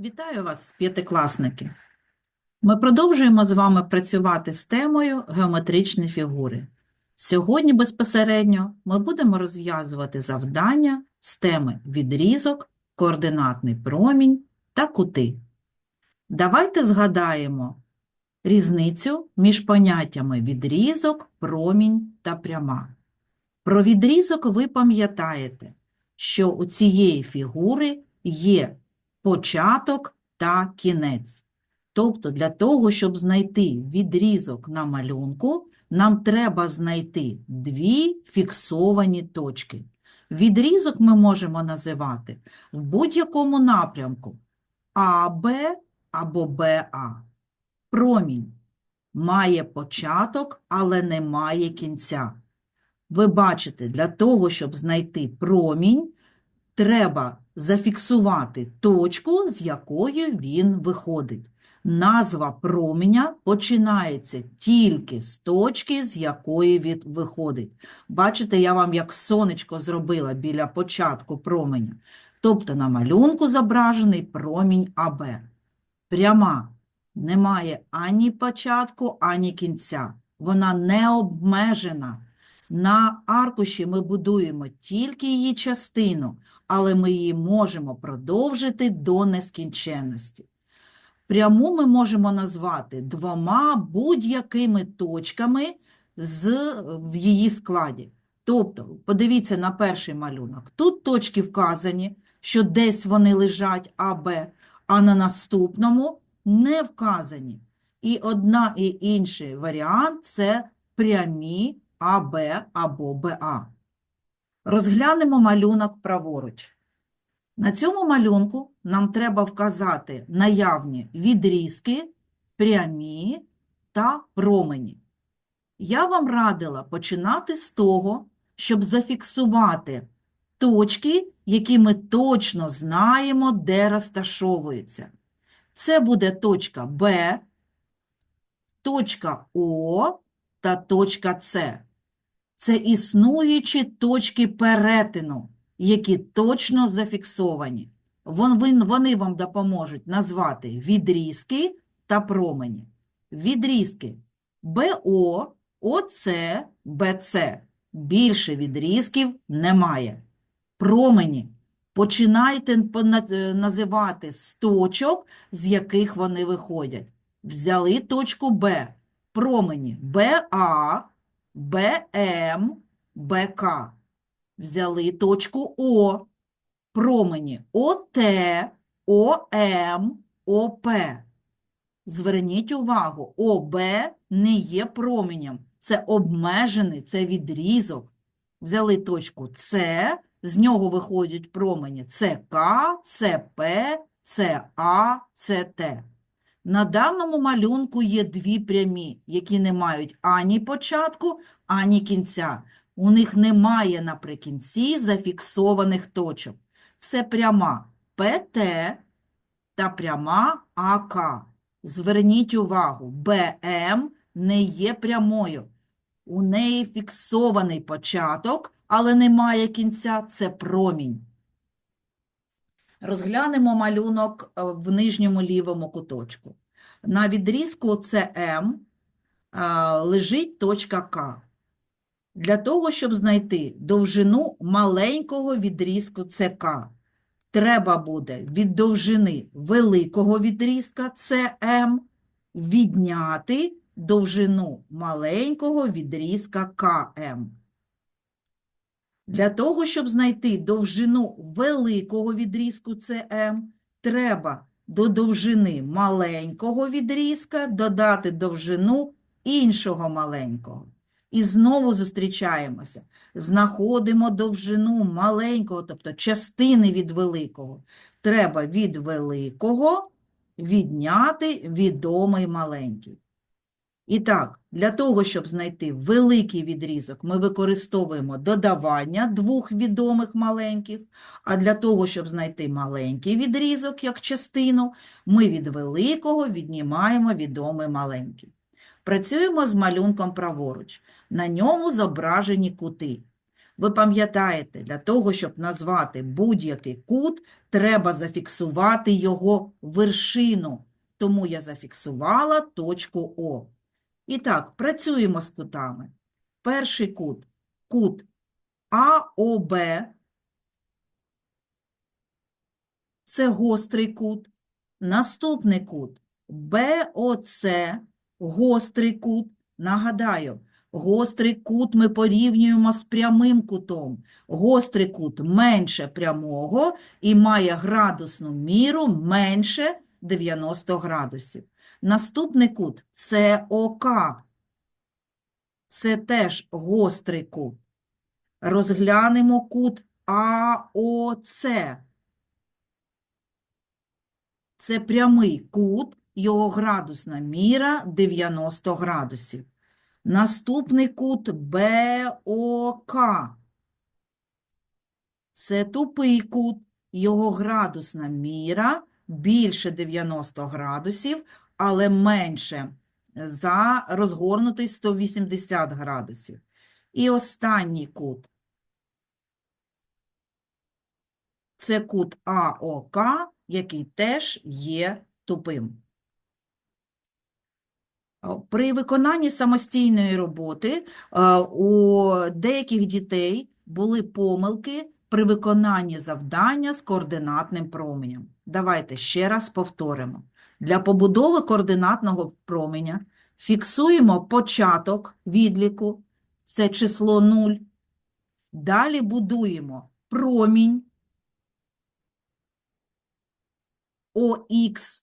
Вітаю вас, п'ятикласники! Ми продовжуємо з вами працювати з темою геометричні фігури. Сьогодні безпосередньо ми будемо розв'язувати завдання з теми відрізок, координатний промінь та кути. Давайте згадаємо різницю між поняттями відрізок, промінь та пряма. Про відрізок ви пам'ятаєте, що у цієї фігури є початок та кінець. Тобто для того, щоб знайти відрізок на малюнку, нам треба знайти дві фіксовані точки. Відрізок ми можемо називати в будь-якому напрямку АБ або БА. Промінь має початок, але не має кінця. Ви бачите, для того, щоб знайти промінь, треба зафіксувати точку, з якої він виходить. Назва променя починається тільки з точки, з якої він виходить. Бачите, я вам як сонечко зробила біля початку променя. Тобто на малюнку зображений промінь АБ. Пряма не має ані початку, ані кінця. Вона не обмежена. На аркуші ми будуємо тільки її частину, але ми її можемо продовжити до нескінченності. Пряму ми можемо назвати двома будь-якими точками з, в її складі. Тобто, подивіться на перший малюнок. Тут точки вказані, що десь вони лежать АБ, а на наступному не вказані. І одна і інший варіант – це прямі АБ або БА. Розглянемо малюнок праворуч. На цьому малюнку нам треба вказати наявні відрізки, прямі та промені. Я вам радила починати з того, щоб зафіксувати точки, які ми точно знаємо, де розташовуються. Це буде точка Б, точка О та точка С. Це існуючі точки перетину, які точно зафіксовані. Вони вам допоможуть назвати відрізки та промені. Відрізки БО, ОЦ, БЦ. Більше відрізків немає. Промені. Починайте називати з точок, з яких вони виходять. Взяли точку Б. Промені БА, БМ, БК. Взяли точку О. Промені ОТ, ОМ, ОП. Зверніть увагу, ОБ не є променем. Це обмежений, це відрізок. Взяли точку С, з нього виходять промені ЦК, ЦП, ЦА, ЦТ. На даному малюнку є дві прямі, які не мають ані початку, ані кінця. У них немає наприкінці зафіксованих точок. Це пряма ПТ та пряма АК. Зверніть увагу, БМ не є прямою. У неї фіксований початок, але немає кінця. Це промінь. Розглянемо малюнок е, в нижньому лівому куточку. На відрізку СМ лежить точка К. Для того, щоб знайти довжину маленького відрізку ЦК, треба буде від довжини великого відрізка СМ відняти довжину маленького відрізка КМ. Для того, щоб знайти довжину великого відрізку СМ, треба до довжини маленького відрізка додати довжину іншого маленького. І знову зустрічаємося. Знаходимо довжину маленького, тобто частини від великого. Треба від великого відняти відомий маленький. І так, для того, щоб знайти великий відрізок, ми використовуємо додавання двох відомих маленьких, а для того, щоб знайти маленький відрізок як частину, ми від великого віднімаємо відомий маленький. Працюємо з малюнком праворуч. На ньому зображені кути. Ви пам'ятаєте, для того, щоб назвати будь-який кут, треба зафіксувати його вершину. Тому я зафіксувала точку О. І так, працюємо з кутами. Перший кут – кут АОБ. Це гострий кут. Наступний кут БОЦ, гострий кут. Нагадаю, гострий кут ми порівнюємо з прямим кутом. Гострий кут менше прямого і має градусну міру менше 90 градусів. Наступний кут СОК. Це теж гострий кут. Розглянемо кут АОЦ. Це прямий кут, його градусна міра 90 градусів. Наступний кут БОК. Це тупий кут, його градусна міра більше 90 градусів, але менше за розгорнутий 180 градусів. І останній кут. Це кут АОК, який теж є тупим. При виконанні самостійної роботи у деяких дітей були помилки при виконанні завдання з координатним променем. Давайте ще раз повторимо. Для побудови координатного променя фіксуємо початок відліку, це число 0. Далі будуємо промінь ОХ.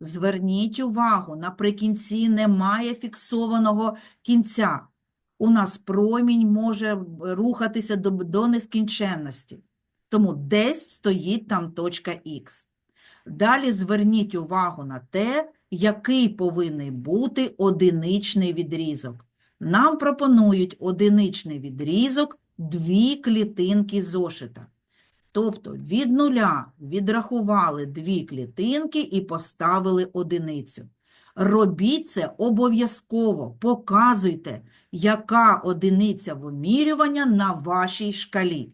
Зверніть увагу, наприкінці немає фіксованого кінця. У нас промінь може рухатися до, до нескінченності. Тому десь стоїть там точка Х. Далі зверніть увагу на те, який повинен бути одиничний відрізок. Нам пропонують одиничний відрізок дві клітинки зошита. Тобто від нуля відрахували дві клітинки і поставили одиницю. Робіть це обов'язково, показуйте, яка одиниця вимірювання на вашій шкалі.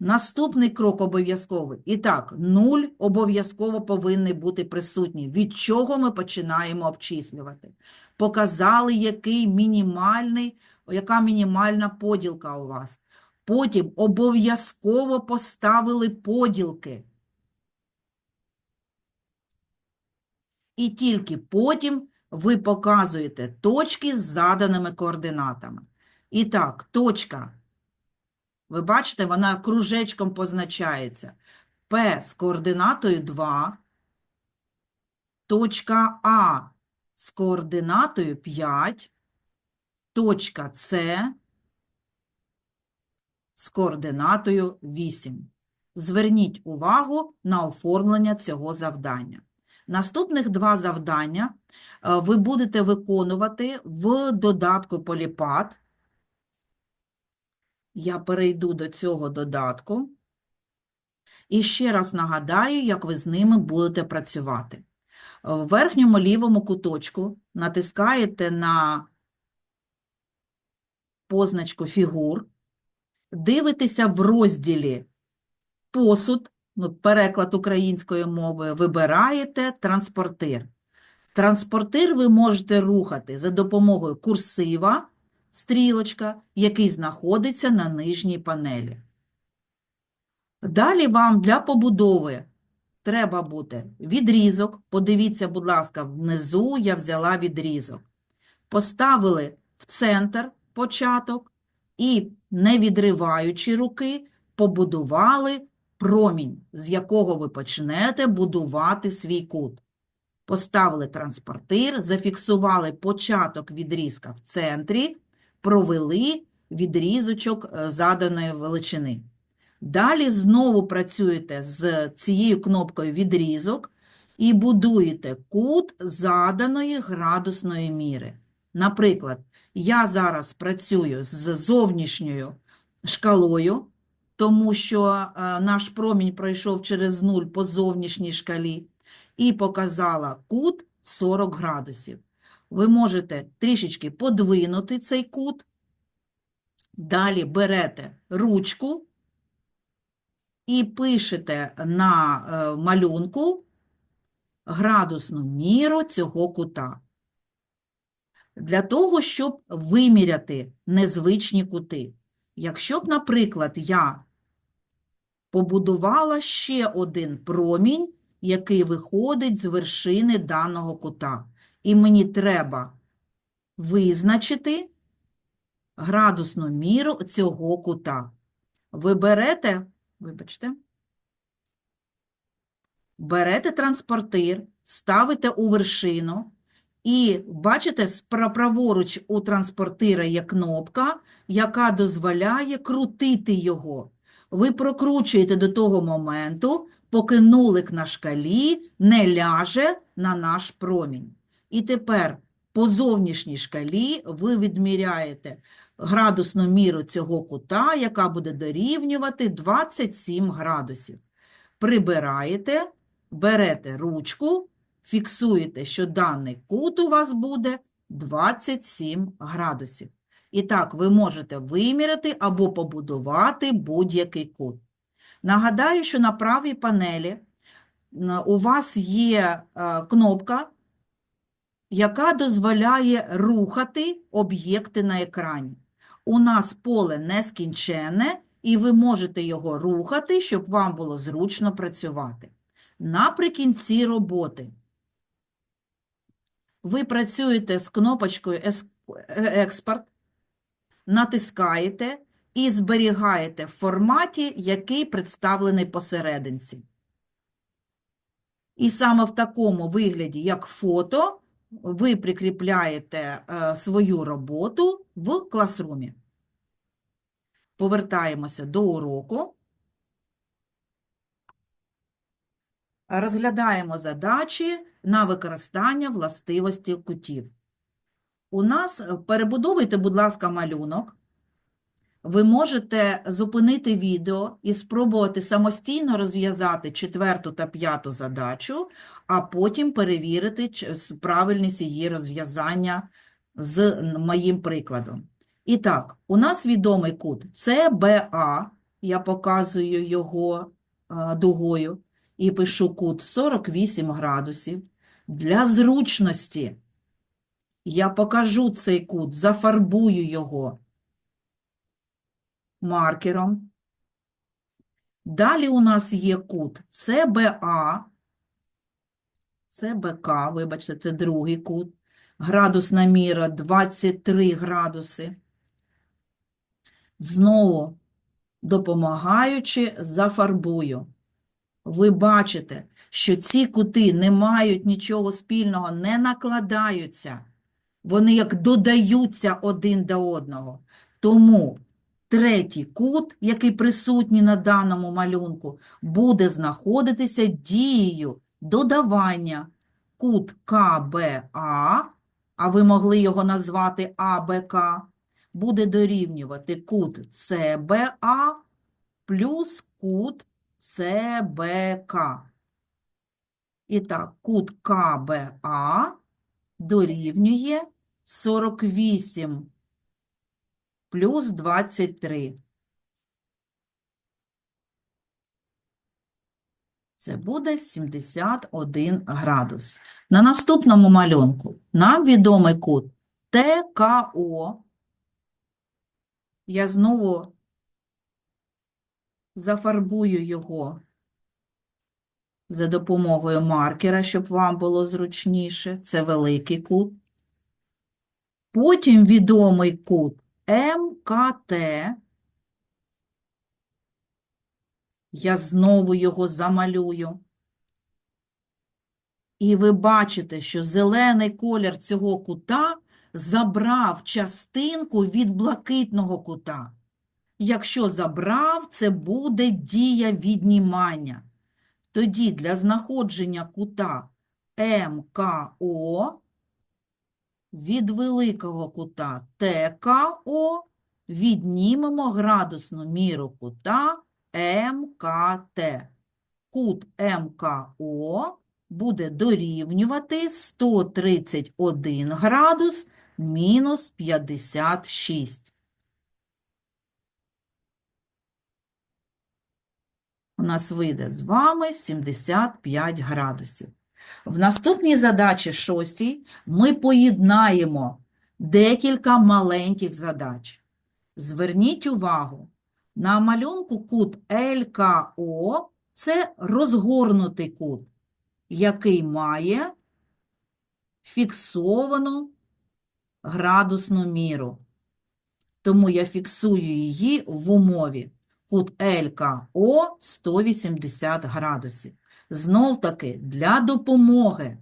Наступний крок обов'язковий. І так, нуль обов'язково повинен бути присутній. Від чого ми починаємо обчислювати? Показали, який мінімальний, яка мінімальна поділка у вас. Потім обов'язково поставили поділки. І тільки потім ви показуєте точки з заданими координатами. І так, точка. Ви бачите, вона кружечком позначається. П з координатою 2, точка А з координатою 5, точка С з координатою 8. Зверніть увагу на оформлення цього завдання. Наступних два завдання е, ви будете виконувати в додатку Поліпад. Я перейду до цього додатку. І ще раз нагадаю, як ви з ними будете працювати. В верхньому лівому куточку натискаєте на позначку фігур, дивитеся в розділі посуд, ну, переклад українською мовою, вибираєте транспортир. Транспортир ви можете рухати за допомогою курсива, стрілочка, який знаходиться на нижній панелі. Далі вам для побудови треба буде відрізок. Подивіться, будь ласка, внизу я взяла відрізок. Поставили в центр початок і, не відриваючи руки, побудували промінь, з якого ви почнете будувати свій кут. Поставили транспортир, зафіксували початок відрізка в центрі, провели відрізочок е, заданої величини. Далі знову працюєте з цією кнопкою відрізок і будуєте кут заданої градусної міри. Наприклад, я зараз працюю з зовнішньою шкалою, тому що е, наш промінь пройшов через 0 по зовнішній шкалі і показала кут 40 градусів. Ви можете трішечки подвинути цей кут, Далі берете ручку і пишете на е, малюнку градусну міру цього кута. Для того, щоб виміряти незвичні кути. Якщо б, наприклад, я побудувала ще один промінь, який виходить з вершини даного кута, і мені треба визначити градусну міру цього кута. Ви берете, вибачте, берете транспортир, ставите у вершину, і бачите, праворуч у транспортира є кнопка, яка дозволяє крутити його. Ви прокручуєте до того моменту, поки нулик на шкалі не ляже на наш промінь. І тепер по зовнішній шкалі ви відміряєте градусну міру цього кута, яка буде дорівнювати 27 градусів. Прибираєте, берете ручку, фіксуєте, що даний кут у вас буде 27 градусів. І так, ви можете виміряти або побудувати будь-який кут. Нагадаю, що на правій панелі у вас є е, кнопка, яка дозволяє рухати об'єкти на екрані. У нас поле нескінченне, і ви можете його рухати, щоб вам було зручно працювати. Наприкінці роботи ви працюєте з кнопочкою Експорт, натискаєте і зберігаєте в форматі, який представлений посерединці. І саме в такому вигляді, як фото, ви прикріпляєте е, свою роботу в класрумі. Повертаємося до уроку. Розглядаємо задачі на використання властивості кутів. У нас е, перебудовуйте, будь ласка, малюнок. Ви можете зупинити відео і спробувати самостійно розв'язати четверту та п'яту задачу, а потім перевірити правильність її розв'язання з моїм прикладом. І так, у нас відомий кут CBA, я показую його дугою, і пишу кут 48 градусів. Для зручності я покажу цей кут, зафарбую його маркером. Далі у нас є кут CBA, CBK, вибачте, це другий кут. Градусна міра 23 градуси. Знову допомагаючи, зафарбую. Ви бачите, що ці кути не мають нічого спільного, не накладаються. Вони як додаються один до одного. Тому третій кут, який присутній на даному малюнку, буде знаходитися дією додавання. Кут КБА, а ви могли його назвати АБК, буде дорівнювати кут ЦБА плюс кут ЦБК. І так, кут КБА дорівнює 48 плюс 23. Це буде 71 градус. На наступному малюнку нам відомий кут ТКО. Я знову зафарбую його за допомогою маркера, щоб вам було зручніше. Це великий кут. Потім відомий кут МКТ. Я знову його замалюю. І ви бачите, що зелений колір цього кута забрав частинку від блакитного кута. Якщо забрав, це буде дія віднімання. Тоді для знаходження кута МКО від великого кута ТКО віднімемо градусну міру кута МКТ. Кут МКО буде дорівнювати 131 градус мінус 56. У нас вийде з вами 75 градусів. В наступній задачі шостій ми поєднаємо декілька маленьких задач. Зверніть увагу, на малюнку кут ЛКО – це розгорнутий кут, який має фіксовану градусну міру. Тому я фіксую її в умові. Кут ЛКО 180 градусів. Знов таки, для допомоги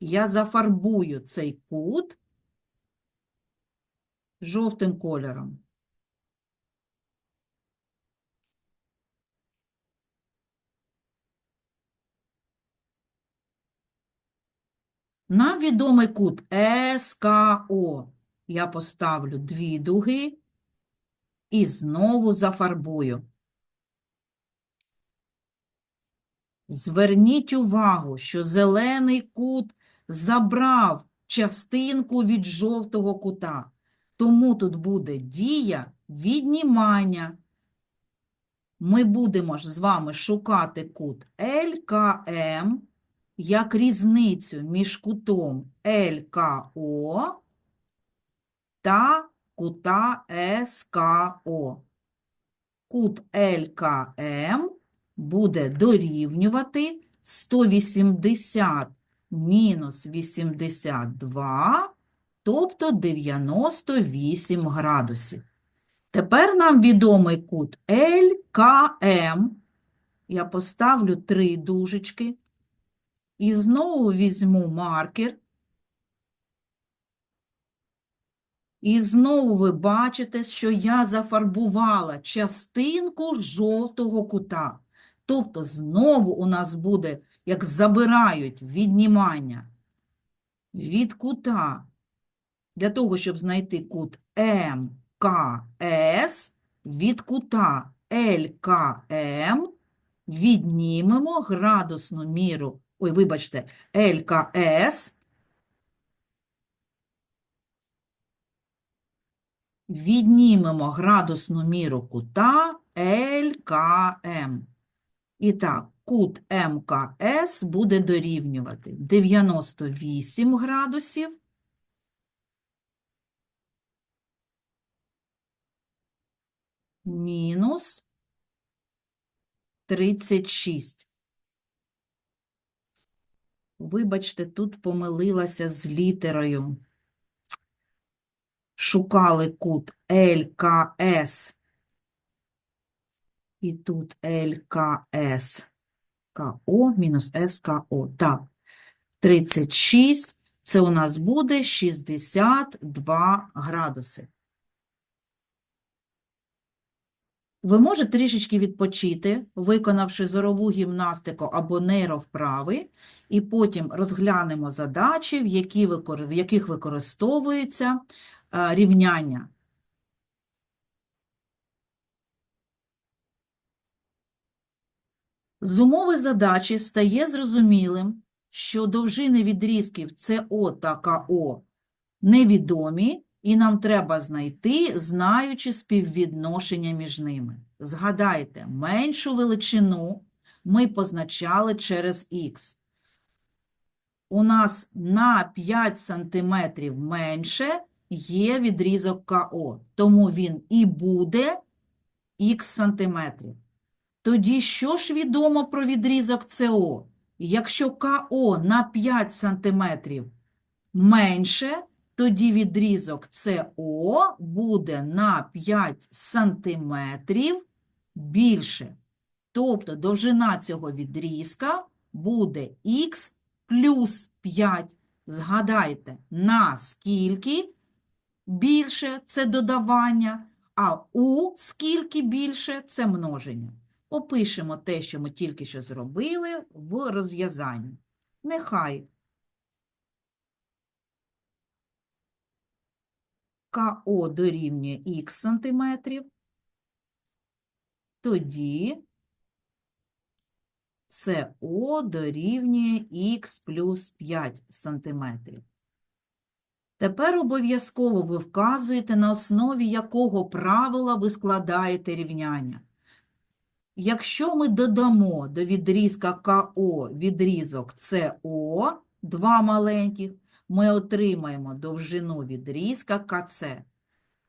я зафарбую цей кут жовтим кольором. Нам відомий кут СКО. Я поставлю дві дуги і знову зафарбую. Зверніть увагу, що зелений кут забрав частинку від жовтого кута. Тому тут буде дія віднімання. Ми будемо ж з вами шукати кут ЛКМ як різницю між кутом ЛКО та кута СКО. Кут ЛКМ буде дорівнювати 180 мінус 82, тобто 98 градусів. Тепер нам відомий кут ЛКМ. Я поставлю три дужечки. І знову візьму маркер. І знову ви бачите, що я зафарбувала частинку жовтого кута. Тобто знову у нас буде, як забирають віднімання від кута. Для того, щоб знайти кут МКС, від кута ЛКМ віднімемо градусну міру, ой, вибачте, ЛКС віднімемо градусну міру кута ЛКМ. І так, кут МКС буде дорівнювати 98 градусів мінус 36. Вибачте, тут помилилася з літерою. Шукали кут ЛКС. І тут ЛКС. КО мінус СКО. Так, 36. Це у нас буде 62 градуси. Ви можете трішечки відпочити, виконавши зорову гімнастику або нейровправи, і потім розглянемо задачі, в, які в яких використовується е, рівняння. З умови задачі стає зрозумілим, що довжини відрізків СО та КО невідомі, і нам треба знайти, знаючи співвідношення між ними. Згадайте, меншу величину ми позначали через х. У нас на 5 см менше є відрізок КО, тому він і буде х сантиметрів. Тоді що ж відомо про відрізок СО? Якщо КО на 5 см менше, тоді відрізок СО буде на 5 см більше. Тобто довжина цього відрізка буде х плюс 5. Згадайте, наскільки більше це додавання, а у скільки більше це множення. Опишемо те, що ми тільки що зробили в розв'язанні. Нехай КО дорівнює х сантиметрів, тоді СО дорівнює х плюс 5 сантиметрів. Тепер обов'язково ви вказуєте, на основі якого правила ви складаєте рівняння. Якщо ми додамо до відрізка КО відрізок СО, два маленьких, ми отримаємо довжину відрізка КЦ.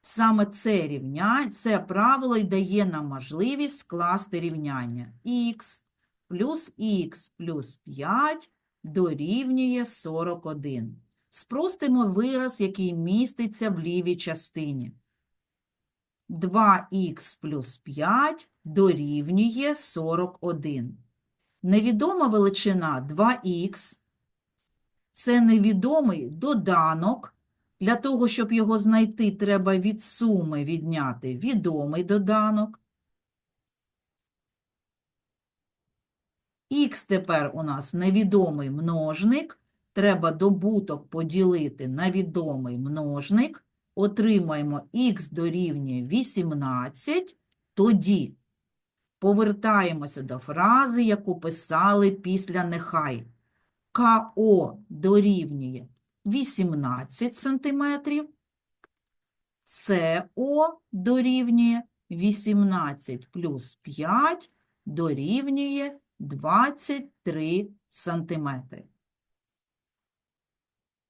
Саме це рівняння, це правило й дає нам можливість скласти рівняння х плюс х плюс 5 дорівнює 41. Спростимо вираз, який міститься в лівій частині. 2х плюс 5 дорівнює 41. Невідома величина 2х – це невідомий доданок. Для того, щоб його знайти, треба від суми відняти відомий доданок. Х тепер у нас невідомий множник. Треба добуток поділити на відомий множник. Отримаємо х дорівнює 18. Тоді повертаємося до фрази, яку писали після нехай. КО дорівнює 18 сантиметрів. СО дорівнює 18 плюс 5 дорівнює 23 сантиметри.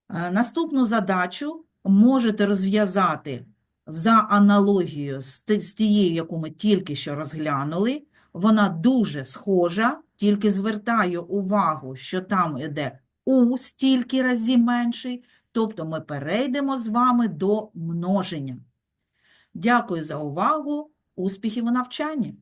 Е, Наступну задачу можете розв'язати за аналогією з тією, яку ми тільки що розглянули. Вона дуже схожа, тільки звертаю увагу, що там йде у стільки разів менший, тобто ми перейдемо з вами до множення. Дякую за увагу, успіхів у навчанні!